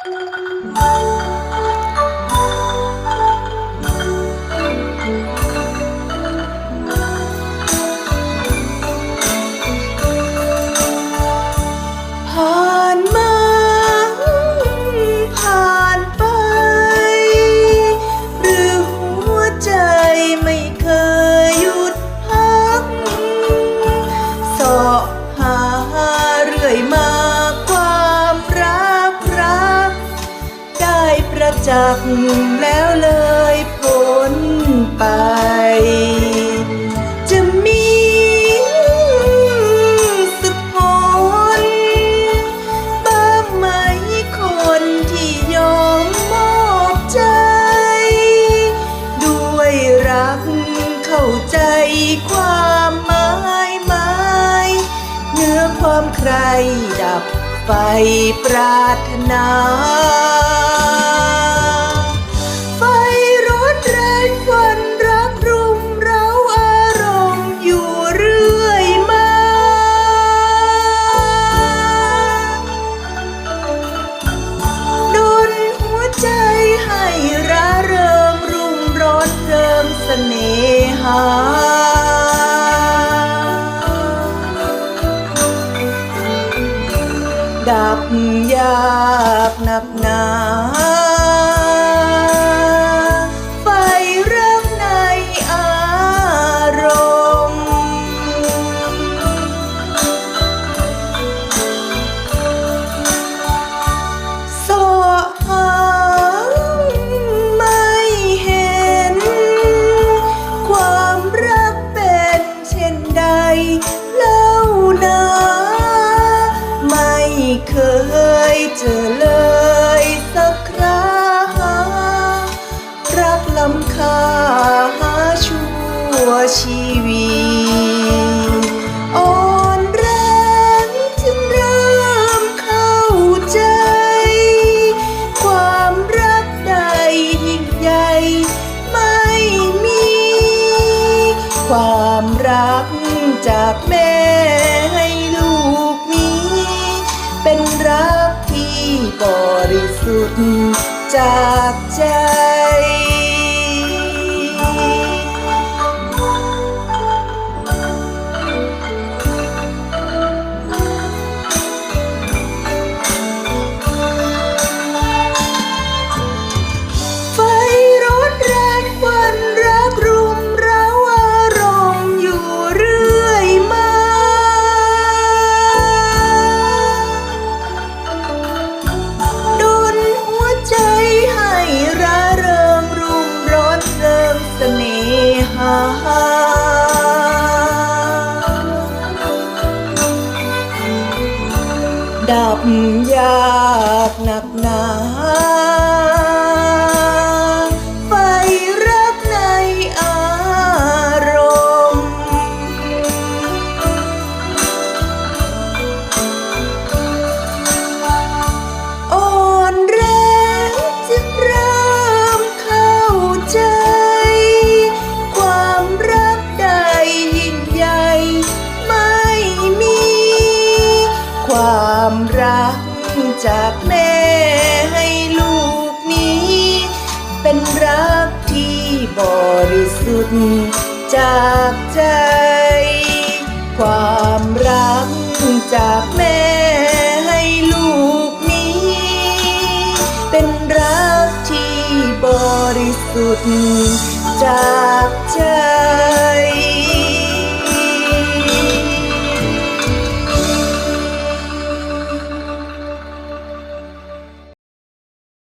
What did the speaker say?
啊。จักษ์แล้วเลยพ้นไป จะมีสักคนบ้างไหมคนที่ยอมมอบใจ ด้วยรักเข้าใจความหมายหมายเนื้อความใครดับไฟปรารถนา สน่หา ดับยากหนักหนา จากแม่ให้ลูกนี้ เป็นรักที่บริสุทธิ์จากใจ ดับยากหนักหนา จากแม่ให้ลูกนี้ เป็นรักที่บริสุทธิ์จากใจ ความรักจากแม่ให้ลูกนี้ เป็นรักที่บริสุทธิ์จากใจ